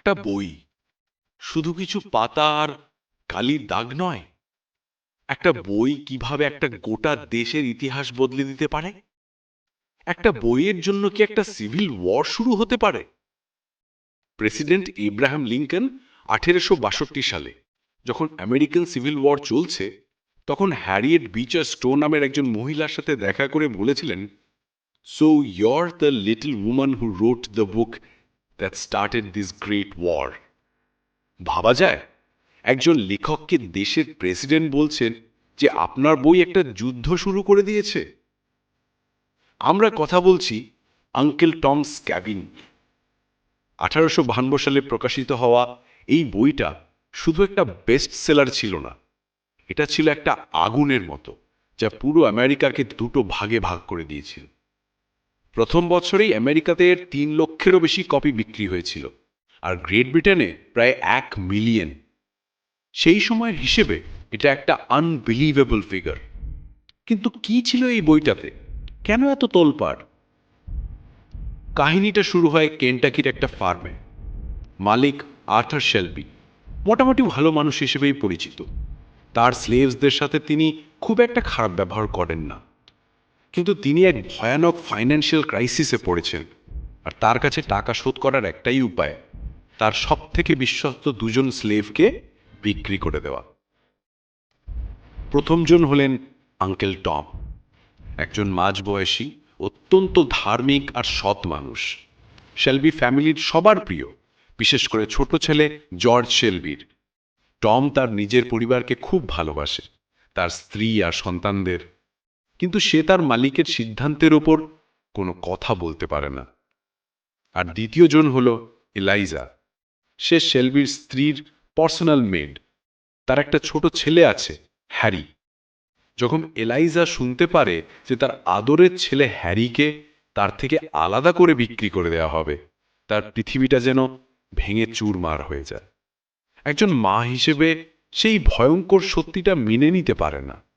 একটা বই। শুধু কিছু পাতা আর কালির দাগ নয়। একটা বই কীভাবে একটা গোটা দেশের ইতিহাস বদলে দিতে পারে? একটা বইয়ের জন্য কি একটা সিভিল ওয়ার শুরু হতে পারে? প্রেসিডেন্ট ইব্রাহিম লিঙ্কন আঠেরোশো বাষট্টি সালে যখন আমেরিকান সিভিল ওয়ার চলছে তখন হ্যারিয়েট বিচার স্টো নামের একজন মহিলার সাথে দেখা করে বলেছিলেন so you're the little woman who wrote the book that started this great war ভাবা যায়? একজন লেখককে দেশের প্রেসিডেন্ট বলছেন যে আপনার বই একটা যুদ্ধ শুরু করে দিয়েছে। আমরা কথা বলছি আঙ্কেল টমস ক্যাবিন আঠারোশো বাহান্ন সালে প্রকাশিত হওয়া এই বইটা শুধু একটা বেস্ট সেলার ছিল না, এটা ছিল একটা আগুনের মতো, যা পুরো আমেরিকাকে দুটো ভাগে ভাগ করে দিয়েছিল। প্রথম বছরেই আমেরিকাতে তিন লক্ষেরও বেশি কপি বিক্রি হয়েছিল, আর গ্রেট ব্রিটেনে প্রায় এক মিলিয়ন। সেই সময়ের হিসেবে এটা একটা আনবিলিভেবল ফিগার কিন্তু কি ছিল এই বইটাতে? কেন এত তোলপাড়? কাহিনীটা শুরু হয় কেন্টাকির একটা ফার্মে। মালিক আর্থার শেলবি, মোটামুটি ভালো মানুষ হিসেবেই পরিচিত। তার স্লেভসদের সাথে তিনি খুব একটা খারাপ ব্যবহার করেন না। কিন্তু তিনি এক ভয়ানক ফাইন্যান্সিয়াল ক্রাইসিসে পড়েছেন। আর তার কাছে টাকা শোধ করার একটাই উপায়, তার সব থেকে বিশ্বস্ত দুজন স্লেভকে বিক্রি করে দেওয়া। প্রথমজন হলেন আঙ্কেল টম একজন মাঝবয়সী, অত্যন্ত ধার্মিক আর সৎ মানুষ। শেলবি ফ্যামিলির সবার প্রিয়, বিশেষ করে ছোট ছেলে জর্জ শেলবির টম তার নিজের পরিবারকে খুব ভালোবাসে, তার স্ত্রী আর সন্তানদের। কিন্তু সে তার মালিকের সিদ্ধান্তের ওপর কোনো কথা বলতে পারে না। আর দ্বিতীয়জন হল এলাইজা। সে শেলবির স্ত্রীর পার্সোনাল মেড। তার একটা ছোট ছেলে আছে, হ্যারি। যখন এলাইজা শুনতে পারে যে তার আদরের ছেলে হ্যারিকে তার থেকে আলাদা করে বিক্রি করে দেওয়া হবে, তার পৃথিবীটা যেন ভেঙে চুরমার হয়ে যায়। একজন মা হিসেবে সেই ভয়ঙ্কর সত্যিটা মেনে নিতে পারে না।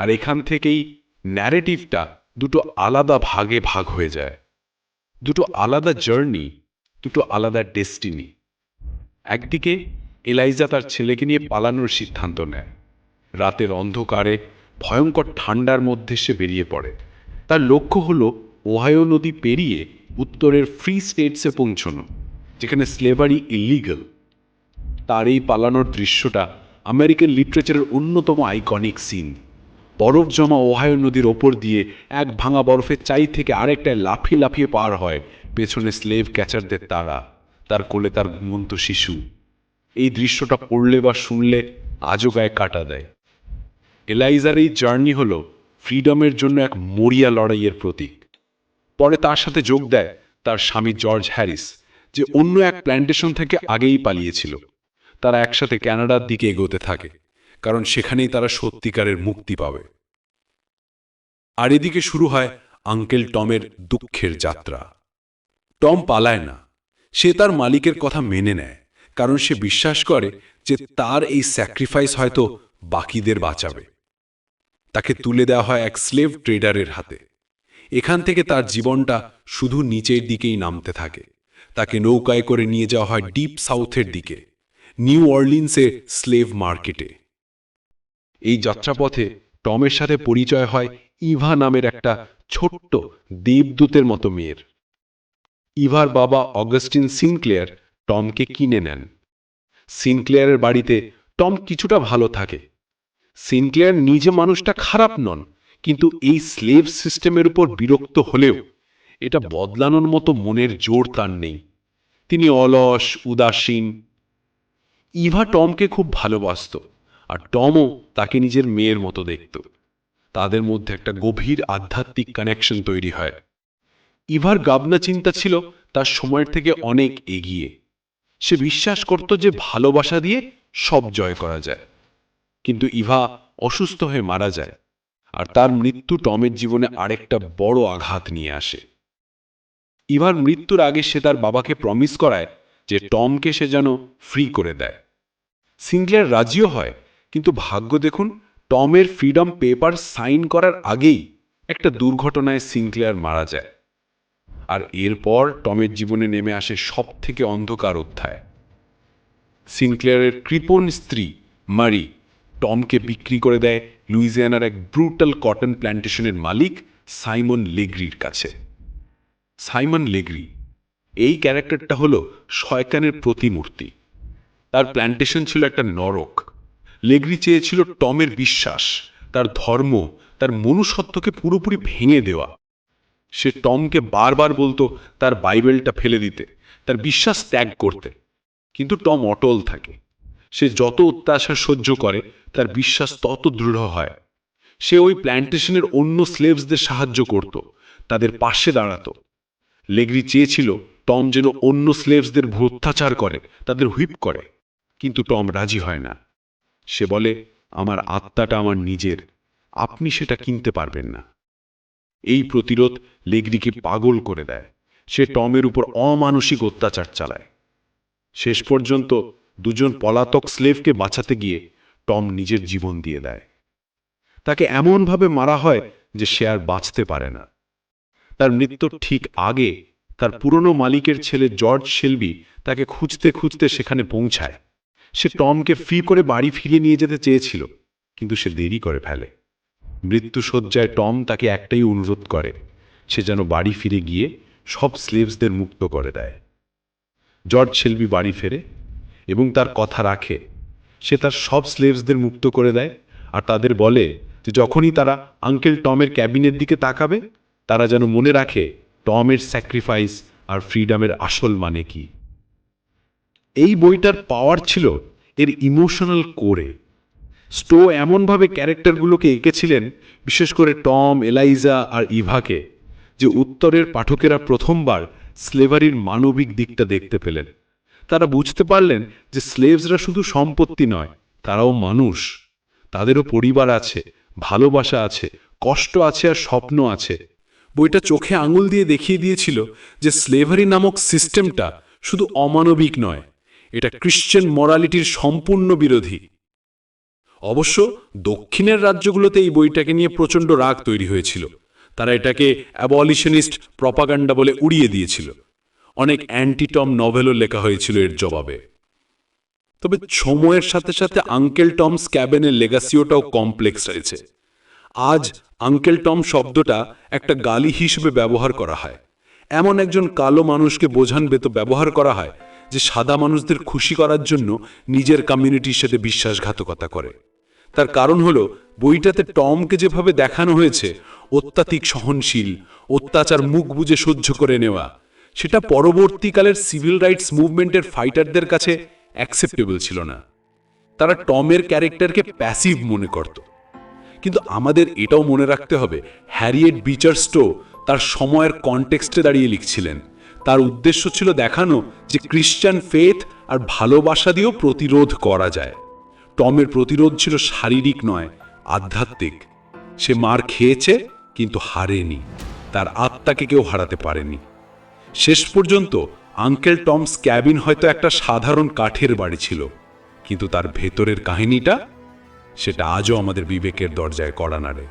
আর এখান থেকেই ন্যারেটিভটা দুটো আলাদা ভাগে ভাগ হয়ে যায়। দুটো আলাদা জার্নি দুটো আলাদা ডেস্টিনি একদিকে এলাইজা তার ছেলেকে নিয়ে পালানোর সিদ্ধান্ত নেয়। রাতের অন্ধকারে, ভয়ঙ্কর ঠান্ডার মধ্যে সে বেরিয়ে পড়ে। তার লক্ষ্য হলো ওহায়ো নদী পেরিয়ে উত্তরের ফ্রি স্টেটসে পৌঁছনো, যেখানে স্লেভারি ইলিগাল তার এই পালানোর দৃশ্যটা আমেরিকান লিটারেচারের অন্যতম আইকনিক সিন বরফ জমা ওহায়ো নদীর ওপর দিয়ে এক ভাঙা বরফের চাই থেকে আরেকটায় লাফিয়ে লাফিয়ে পার হয় পেছনে স্লেভ ক্যাচারদের তারা। তার কোলে তার ঘুমন্ত শিশু। এই দৃশ্যটা পড়লে বা শুনলে আজও গায়ে কাটা দেয়। এলাইজার এই জার্নি হলো ফ্রিডমের জন্য এক মরিয়া লড়াইয়ের প্রতীক। পরে তার সাথে যোগ দেয় তার স্বামী জর্জ হ্যারিস, যে অন্য এক প্ল্যান্টেশন থেকে আগেই পালিয়েছিল। তারা একসাথে ক্যানাডার দিকে এগোতে থাকে। কারণ সেখানেই তারা সত্যিকারের মুক্তি পাবে। আর এদিকে শুরু হয় আঙ্কেল টমের দুঃখের যাত্রা। টম পালায় না। সে তার মালিকের কথা মেনে নেয়, কারণ সে বিশ্বাস করে যে তার এই স্যাক্রিফাইস হয়তো বাকিদের বাঁচাবে। তাকে তুলে দেওয়া হয় এক স্লেভ ট্রেডারের হাতে। এখান থেকে তার জীবনটা শুধু নিচের দিকেই নামতে থাকে। তাকে নৌকায় করে নিয়ে যাওয়া হয় ডিপ সাউথের দিকে, নিউ অর্লিন্সে স্লেভ মার্কেটে। এই যাত্রাপথে টমের সাথে পরিচয় হয় ইভা নামের একটা ছোট্ট দেবদূতের মতো মেয়ের। ইভার বাবা অগাস্টিন সিনক্লেয়ার টমকে কিনে নেন। সিনক্লেয়ারের বাড়িতে টম কিছুটা ভালো থাকে। সিনক্লেয়ার নিজে মানুষটা খারাপ নন, কিন্তু এই স্লেভ সিস্টেমের উপর বিরক্ত হলেও এটা বদলানোর মতো মনের জোর তার নেই। তিনি অলস, উদাসীন। ইভা টমকে খুব ভালোবাসত। আর টমও তাকে নিজের মেয়ের মতো দেখত। তাদের মধ্যে একটা গভীর আধ্যাত্মিক কানেকশন তৈরি হয়। ইভার গাবনা চিন্তা ছিল তার সময়ের থেকে অনেক এগিয়ে। সে বিশ্বাস করত যে ভালোবাসা দিয়ে সব জয় করা যায়। কিন্তু ইভা অসুস্থ হয়ে মারা যায় আর তার মৃত্যু টমের জীবনে আরেকটা বড় আঘাত নিয়ে আসে। ইভার মৃত্যুর আগে সে তার বাবাকে প্রমিস করায় যে টমকে সে যেন ফ্রি করে দেয়। সিংক্লেয়ার রাজিও হয় কিন্তু ভাগ্য দেখুন, টমের ফ্রিডম পেপার সাইন করার আগেই একটা দুর্ঘটনায় সিংক্লেয়ার মারা যায়। আর এরপর টমের জীবনে নেমে আসে সব থেকে অন্ধকার অধ্যায়। সিনক্লেয়ারের কৃপণ স্ত্রী মারি টমকে বিক্রি করে দেয় লুইজিয়ানার এক ব্রুটাল কটন প্ল্যান্টেশনের মালিক সাইমন লেগ্রির কাছে। সাইমন লেগ্রি, এই ক্যারেক্টারটা হলো শয়তানের প্রতিমূর্তি। তার প্ল্যান্টেশন ছিল একটা নরক। লেগ্রি চেয়েছিল টমের বিশ্বাস, তার ধর্ম, তার মনুষ্যত্বকে পুরোপুরি ভেঙে দেওয়া। সে টমকে বারবার বলতো তার বাইবেলটা ফেলে দিতে, তার বিশ্বাস ত্যাগ করতে। কিন্তু টম অটল থাকে। সে যত অত্যাচার সহ্য করে, তার বিশ্বাস তত দৃঢ় হয়। সে ওই প্ল্যান্টেশনের অন্য স্লেভসদের সাহায্য করত, তাদের পাশে দাঁড়াতো। লেগ্রি চেয়েছিল টম যেন অন্য স্লেভসদের অত্যাচার করে, তাদের হুইপ করে। কিন্তু টম রাজি হয় না। সে বলে, আমার আত্মাটা আমার নিজের। আপনি সেটা কিনতে পারবেন না। এই প্রতিরোধ লেগ্রিকে পাগল করে দেয়। সে টমের উপর অমানসিক অত্যাচার চালায়। শেষ পর্যন্ত দুজন পলাতক স্লেভকে বাঁচাতে গিয়ে টম নিজের জীবন দিয়ে দেয়। তাকে এমনভাবে মারা হয় যে সে আর বাঁচতে পারে না। তার মৃত্যুর ঠিক আগে তার পুরনো মালিকের ছেলে জর্জ শেলবি তাকে খুঁজতে খুঁজতে সেখানে পৌঁছায়। সে টমকে ফ্রি করে বাড়ি ফিরিয়ে নিয়ে যেতে চেয়েছিল, কিন্তু সে দেরি করে ফেলে। মৃত্যুসজ্জায় টম তাকে একটাই অনুরোধ করে, সে যেন বাড়ি ফিরে গিয়ে সব স্লেভসদের মুক্ত করে দেয়। জর্জ শেলবি বাড়ি ফেরে এবং তার কথা রাখে, সে তার সব স্লেভসদের মুক্ত করে দেয় আর তাদের বলে যে যখনই তারা আঙ্কেল টমের ক্যাবিনের দিকে তাকাবে, তারা যেন মনে রাখে টমের স্যাক্রিফাইস আর ফ্রিডমের আসল মানে কি। এই বইটার পাওয়ার ছিল এর ইমোশনাল কোরে স্টো এমনভাবে ক্যারেক্টারগুলোকে এঁকেছিলেন, বিশেষ করে টম, এলাইজা আর ইভাকে, যে উত্তরের পাঠকেরা প্রথমবার স্লেভারির মানবিক দিকটা দেখতে পেলেন। তারা বুঝতে পারলেন যে স্লেভসরা শুধু সম্পত্তি নয়, তারাও মানুষ। তাদেরও পরিবার আছে, ভালোবাসা আছে, কষ্ট আছে আর স্বপ্ন আছে। বইটা চোখে আঙুল দিয়ে দেখিয়ে দিয়েছিল যে স্লেভারি নামক সিস্টেমটা শুধু অমানবিক নয় এটা ক্রিশ্চিয়ান মরালিটির সম্পূর্ণ বিরোধী। অবশ্য দক্ষিণের রাজ্যগুলোতে এই বইটাকে নিয়ে প্রচণ্ড রাগ তৈরি হয়েছিল। তারা এটাকে অ্যাবলিশনিস্ট প্রপাগান্ডা বলে উড়িয়ে দিয়েছিল। অনেক অ্যান্টিটম নভেলও লেখা হয়েছিল এর জবাবে। তবে সময়ের সাথে সাথে আঙ্কেল টমস ক্যাবেনের লেগাসিওটাও কমপ্লেক্স রয়েছে। আজ আঙ্কেল টম শব্দটা একটা গালি হিসেবে ব্যবহার করা হয়। এমন একজন কালো মানুষকে বোঝান বেত ব্যবহার করা হয়। যে সাদা মানুষদের খুশি করার জন্য নিজের কমিউনিটির সাথে বিশ্বাসঘাতকতা করে। তার কারণ হলো, বইটাতে টমকে যেভাবে দেখানো হয়েছে, অত্যাধিক সহনশীল, অত্যাচার মুখ বুজে সহ্য করে নেওয়া, সেটা পরবর্তীকালের সিভিল রাইটস মুভমেন্টের ফাইটারদের কাছে অ্যাকসেপ্টেবল ছিল না। তারা টমের ক্যারেক্টারকে প্যাসিভ মনে করত। কিন্তু আমাদের এটাও মনে রাখতে হবে, হ্যারিয়েট বিচারস্টো তার সময়ের কনটেক্সটে দাঁড়িয়ে লিখছিলেন। তার উদ্দেশ্য ছিল দেখানো যে ক্রিশ্চান ফেথ আর ভালোবাসা দিয়েও প্রতিরোধ করা যায়। টমের প্রতিরোধ ছিল শারীরিক নয়, আধ্যাত্মিক। সে মার খেয়েছে, কিন্তু হারেনি। তার আত্মাকে কেউ হারাতে পারেনি। শেষ পর্যন্ত আঙ্কেল টমস ক্যাবিন হয়তো একটা সাধারণ কাঠের বাড়ি ছিল, কিন্তু তার ভেতরের কাহিনীটা সেটা আজও আমাদের বিবেকের দরজায় কড়া নাড়ে।